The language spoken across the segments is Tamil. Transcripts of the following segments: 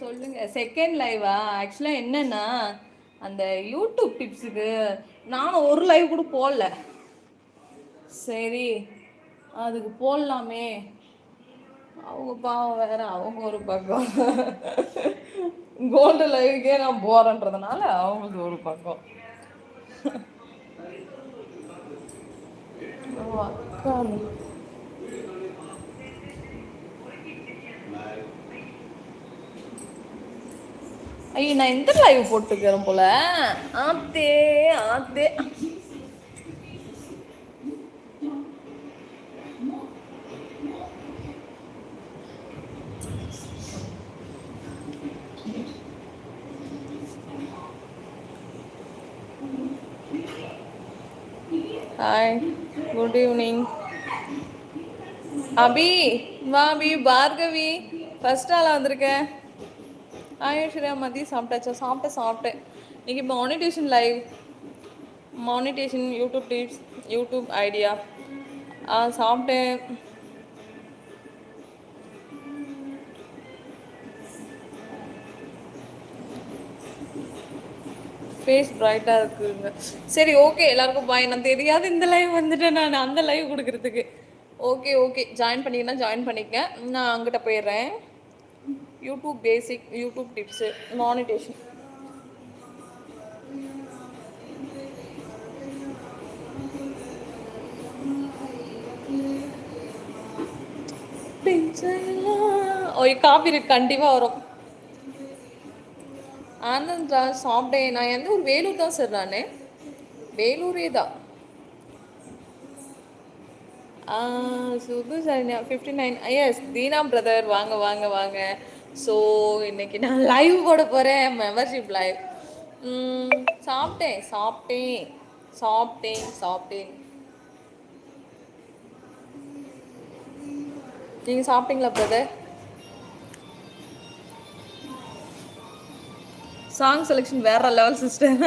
சொல்லுங்க. செகண்ட் லைவா ஆக்சுவலாக என்னன்னா அந்த யூடியூப் டிப்ஸுக்கு நானும் ஒரு லைவ் கூட போடல. சரி அதுக்கு போடலாமே. அவங்க பாவம் வேற அவங்க ஒரு பக்கம். கோல்டு லைவுக்கே நான் போறேன்றதுனால அவங்களுக்கு ஒரு பக்கம். அக்கா. ஐயோ நான் இந்த லைவ் போட்டுக்கிறேன் போல? ஆத்தே ஆத்தே. ஹாய் குட் ஈவினிங் அபி வா அபி பார்கவி. ஃபர்ஸ்ட் ஆளாக வந்திருக்கேன் ஆயுஷ்ரியா மதியம் சாப்பிட்டாச்சா? சாப்பிட்டேன் சாப்பிட்டேன். இன்னைக்கு monetization live monetization YouTube tips YouTube idea சாப்பிட்டேன். ஃபேஸ் பிரைட்டாக இருக்குங்க. சரி ஓகே எல்லாருக்கும் பாய் நான் தெரியாது இந்த லைவ் வந்துட்டேன் நான். அந்த லைவ் கொடுக்குறதுக்கு. ஓகே ஓகே ஜாயின் பண்ணிங்கன்னா ஜாயின் பண்ணிக்க நான் அங்கிட்ட போயிடுறேன். YouTube basic YouTube tips monetization ஓய் காப்பி கண்டிப்பாக வரும். ஆனந்த் ராஜ் சாப்பிட்டேன் நான் எந்த ஒரு வேலூர் தான் சார் நான். வேலூரே தான். சுது sir fifty nine yes Dheena brother வாங்க வாங்க வாங்க. ஸோ இன்னைக்கு நான் லைவ் போட போகிறேன் மெம்பர்ஷிப் லைவ் சாப்பிட்டேன் சாப்பிட்டேன் சாப்பிட்டேன் சாப்பிட்டேன். நீங்கள் சாப்பிட்டீங்களா பிரதர் சாங் செலெக்ஷன் வேற லெவல் சிஸ்டர்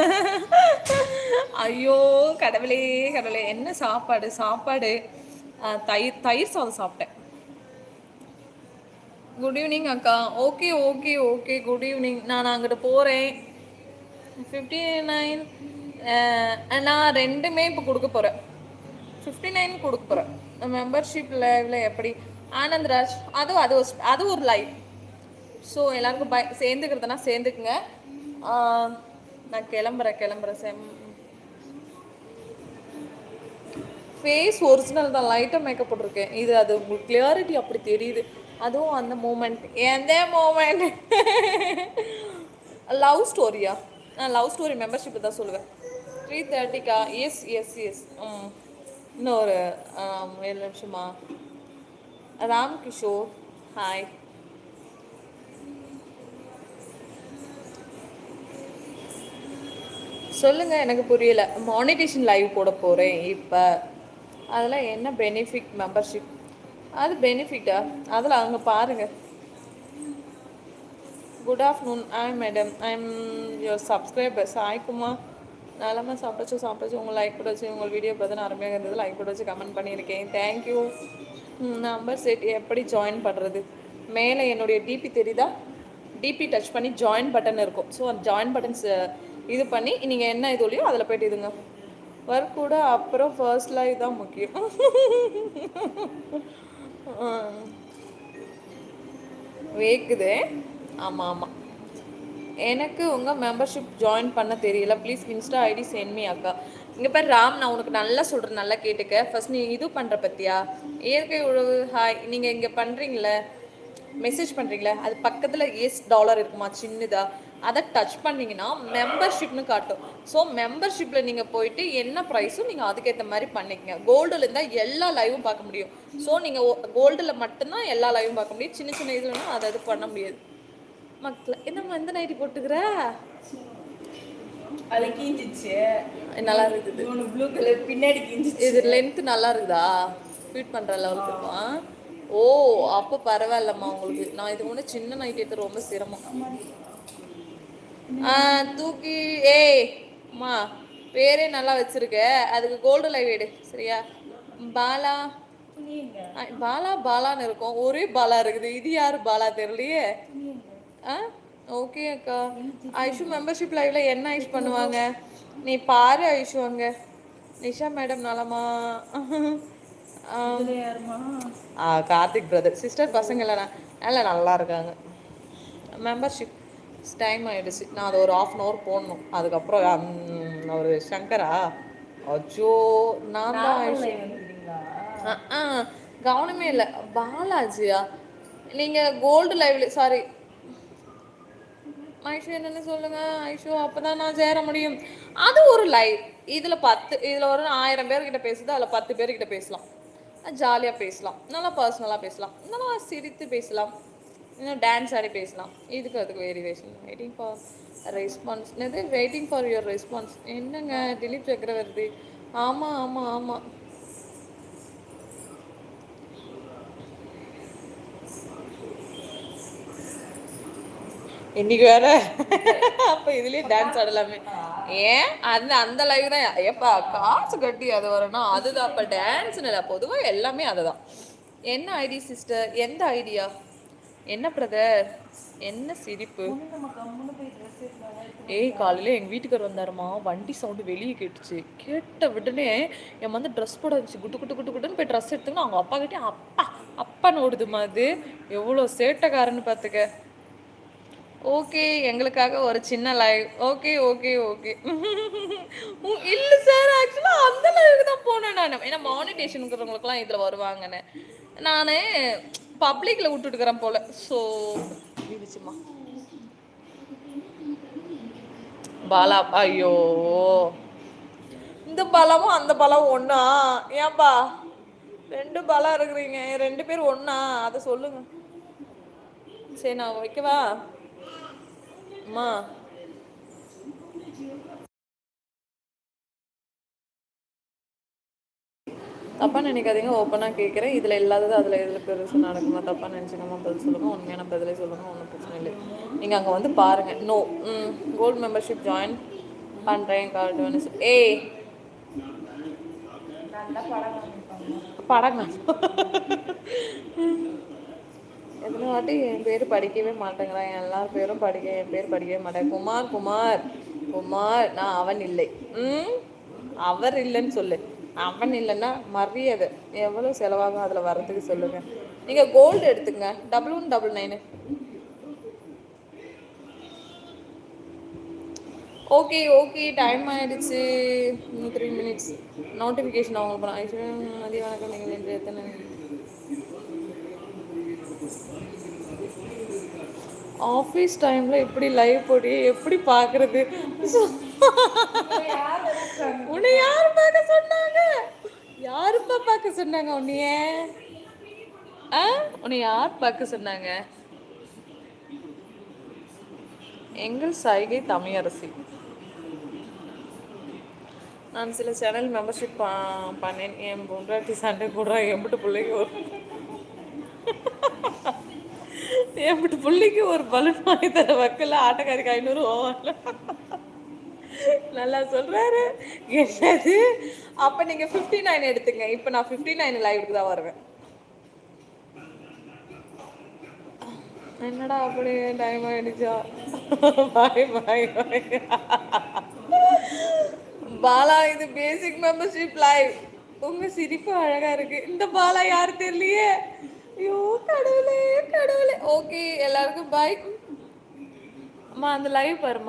ஐயோ கடவுளே கடவுளே. என்ன சாப்பாடு சாப்பாடு? தயிர் தயிர் சாதம் சாப்பிட்டேன். குட் ஈவினிங் அக்கா. Okay okay okay good evening நான் அங்கிட்ட போகிறேன் ஃபிஃப்டி நைன் நான் ரெண்டுமே இப்போ கொடுக்க போகிறேன் ஃபிஃப்டி நைன் கொடுக்க போகிறேன் மெம்பர்ஷிப் லைவில் எப்படி? ஆனந்த்ராஜ் அதுவும் அது ஒரு அது ஒரு லைவ் ஸோ எல்லாருக்கும் பை சேர்ந்துக்கிறதுனா சேர்ந்துக்குங்க. நான் கிளம்புறேன் கிளம்புறேன் செம் ஃபேஸ் ஒரிஜினல் தான். லைட்டாக மேக்கப் போட்டிருக்கேன். இது அது உங்களுக்கு கிளியாரிட்டி அப்படி தெரியுது. அதுவும் அந்த மூமெண்ட் எந்த மூமெண்ட் லவ் ஸ்டோரியா நான் லவ் ஸ்டோரி மெம்பர்ஷிப் தான் சொல்லுவேன். த்ரீ தேர்ட்டிக்கா எஸ் எஸ் எஸ் ம். இன்னும் ஒரு ஏழு நிமிஷமா? ராம் கிஷோர். ஹாய் சொல்லுங்கள் எனக்கு புரியல. மானிட்டேஷன் லைவ் போட போகிறேன் இப்போ. அதில் என்ன பெனிஃபிட் மெம்பர்ஷிப் அது பெனிஃபிட்டா அதில் அவங்க பாருங்கள் good afternoon I madam I am your subscriber சாய்க்குமா நலமா சாப்பிட சாப்பிட்டாச்சும் உங்கள் லைக் கூட வச்சு உங்கள் வீடியோ பார்த்து அருமையாக இருந்தது. லைக் கூட வச்சு கமெண்ட் பண்ணியிருக்கேன் தேங்க்யூ நம்பர் செட் எப்படி ஜாயின் பண்ணுறது மேலே என்னுடைய டிபி தெரியுதா? டிபி டச் பண்ணி ஜாயின் பட்டன் இருக்கும். ஸோ அந்த ஜாயின் பட்டன்ஸ் இது பண்ணி நீங்கள் என்ன இதுலையோ அதில் போய்ட்டு இதுங்க ஒர்க் கூட அப்புறம் ஃபர்ஸ்ட் லைவ் தான் முக்கியம். வேக்குது. ஆமாம் ஆமாம் எனக்கு உங்கள் மெம்பர்ஷிப் ஜாயின் பண்ண தெரியல. ப்ளீஸ் இன்ஸ்டா ஐடி சென்மி அக்கா. இங்கே பேர் ராம் நான் உனக்கு நல்லா சொல்கிறேன் நல்லா கேட்டுக்க. ஃபர்ஸ்ட் நீ இது பண்ணுற பற்றியா இயற்கை உழவு ஹாய் நீங்கள் இங்கே பண்ணுறீங்களே மெசேஜ் பண்ணுறீங்களே அது பக்கத்தில் எஸ் டாலர் இருக்குமா? சின்னதாக அதை டச் பண்ணிங்கன்னா மெம்பர்ஷிப்னு காட்டும். ஸோ மெம்பர்ஷிப்பில் நீங்கள் போயிட்டு என்ன ப்ரைஸும் நீங்கள் அதுக்கேற்ற மாதிரி பண்ணிக்கங்க. கோல்டில் இருந்தால் எல்லா லைவும் பார்க்க முடியும். ஸோ நீங்கள் கோல்டில் மட்டும்தான் எல்லா லைவும் பார்க்க முடியும். சின்ன சின்ன இதுலனா அதை இது பண்ண முடியாது. மக்களை என்ன எந்த நைட்டி போட்டுக்கிற? அது கீஞ்சிச்சு. நல்லா இருக்குது ப்ளூ கலர் பின்னாடி கீஞ்சிச்சு. இது லென்த் நல்லா இருக்குதா? ஃபிட் பண்ணுற லெவலுக்கு இருக்குமா? ஓ அப்போ பரவாயில்லம்மா உங்களுக்கு. நான் இது ஒன்று சின்ன நைட் எடுத்து ரொம்ப சிரமம். தூக்கி ஏய் அம்மா பேரே நல்லா வச்சிருக்க. அதுக்கு கோல்டு லைவ் எடு சரியா? பாலா. பாலா பாலான்னு இருக்கும். ஒரே பாலா இருக்குது. இது யாரு பாலா தெரியலையே? ஆ ஓகே அக்கா. ஐஷு மெம்பர்ஷிப் லைவ்ல என்ன ஐஷ் பண்ணுவாங்க? நீ பாரு ஐஷு அங்க. நிஷா மேடம் நலமா? கார்த்திக் பிரதர் சிஸ்டர் பசங்க இல்லைண்ணா. எல்லாம் நல்லா இருக்காங்க. மெம்பர்ஷிப் டைம் ஆயிடுச்சு. நான் அது ஒரு ஆஃப் அன் ஹவர் போடணும். அதுக்கப்புறம் அவர் சங்கரா அச்சோ நான் தான் கவனமே இல்லை. பாலாஜியா நீங்கள் கோல்டு லைவ்ல சாரி ஐஷு என்னன்னு சொல்லுங்க ஐஷு அப்பதான் நான் சேர முடியும். அது ஒரு லைவ் இதுல பத்து இதுல ஒரு ஆயிரம் பேர்கிட்ட பேசுது அதுல பத்து பேர்கிட்ட பேசலாம். ஜாலியா பேசலாம். நல்லா பர்சனலா பேசலாம். நல்லா சிரித்து பேசலாம். இன்னும் டான்ஸ் ஆடி பேசலாம். இதுக்கு அதுக்கு வேரியேஷன் வெயிட்டிங் ஃபார் ரெஸ்பான்ஸ் என்னது? வெயிட்டிங் ஃபார் யுவர் ரெஸ்பான்ஸ் என்னங்க? திலீப் சக்கரவர்த்தி. ஆமாம் ஆமாம் ஆமாம் இன்னைக்கு வேற? அப்ப இதுலயே டான்ஸ் ஆடலாமே. ஏன்? அந்த அந்த லைவ் தான். ஏப்பா காசு கட்டி அது வரணும். அதுதான். அப்ப டான்ஸ் இல்லை. பொதுவாக எல்லாமே அதுதான். என்ன ஐடி சிஸ்டர் எந்த ஐடியா என்ன பிரதர் என்ன சிரிப்பு? ட்ரெஸ் ஏய் காலையில எங்க வீட்டுக்கார் வந்தாருமா. வண்டி சவுண்டு வெளியே கேட்டுச்சு. கேட்ட உடனே என் வந்து ட்ரெஸ் போட வச்சு குட்டு குட்டு குட்டு குட்டுன்னு போய் ட்ரெஸ் எடுத்துங்க அவங்க அப்பா கிட்டே அப்பா அப்பான்னு ஓடுதுமா அது. எவ்வளோ சேட்டைக்காரன்னு பார்த்துக்க ஓகே எங்களுக்காக ஒரு சின்ன லைவ் ஓகே ஓகே ஓகே. இல்லை சார் ஆக்சுவலாக அந்த லைவுக்கு தான் போனேன் நான். ஏன்னா மானிட்டேஷனுங்கிறவங்களுக்குலாம் இதில் வருவாங்கன்னு. நான் பப்ளிக்ல விட்டுட்டுக்கிறேன் போல. ஸோ இருந்துச்சுமா பாலா ஐயோ. இந்த பலமும் அந்த பலம் ஒன்றா ஏன்பா? ரெண்டு பலம் இருக்கிறீங்க. ரெண்டு பேர் ஒன்றா அதை சொல்லுங்க. சரி நான் வைக்கவா? அம்மா. தப்பா நினைக்காதீங்க ஓப்பனாக கேட்குறேன் இதில் இல்லாதது அதில் எதில் பெருசு நடக்குமா? தப்பா நினச்சிக்காம? பதில் சொல்லுங்கள் உண்மையான பதிலே சொல்லுங்கள் ஒன்றும் பிரச்சனை இல்லை. நீங்கள் அங்கே வந்து பாருங்கள் நோ ம். கோல்டு மெம்பர்ஷிப் ஜாயின் பண்ணுறேன் கார்டு படம் காமிப்பாங்க படங்க எத்தனை வாட்டி என் பேர் படிக்கவே மாட்டேங்கிறான் எல்லார் பேரும் படிக்க என் பேர் படிக்கவே மாட்டேன். குமார் குமார் குமார். நான் அவன் இல்லை. ம்? அவர் இல்லைன்னு சொல்லு. அவன் இல்லைன்னா மரியாதை. எவ்வளோ செலவாகும் அதில் வர்றதுக்கு சொல்லுங்கள் நீங்கள் கோல்டு எடுத்துங்க double one double nine okay okay time ஆயிடுச்சு. இன்னும் த்ரீ மினிட்ஸ் நோட்டிஃபிகேஷன் அவங்க போகிறோம் ஐஸ்வர்யா மதிய வணக்கம். நீங்கள் இன்று எத்தனை ஆஃபீஸ் டைமில் எப்படி லைவ் போடி எப்படி பார்க்குறது? உன்னை யாரு பார்க்க சொன்னாங்க? யாருப்பா பார்க்க சொன்னாங்க உன்னைய? ஆ? உன்னை யார் பார்க்க சொன்னாங்க? எங்கள் சைகை தமிழரசி. நான் சில சேனல் மெம்பர்ஷிப் பண்ணேன். என் பொண்டாட்டி சண்டை போடுறான் எம்பிட்டு பிள்ளைக்கு ஒரு எம்பிட்டு பிள்ளைக்கு ஒரு பலூன் வாங்கி தர வக்கல. ஆட்டக்காரிக்கு ஐநூறு ஓவரில். நல்லா சொல்றாரு. என்னது? அப்ப நீங்க 59 நைன் எடுத்துங்க. இப்ப நான் 59 நைன் லைவுக்கு தான் வருவேன். என்னடா அப்படி டைம் ஆயிடுச்சா? பாய் பாய் பாய். பாலா இது பேசிக் மெம்பர்ஷிப் லைவ் உங்க சிரிப்பு அழகா இருக்கு. இந்த பாலா யாரு தெரியலையே? ஐயோ கடவுளே கடவுளே. ஓகே எல்லாருக்கும் பாய் அம்மா அந்த லைவ் பாருமா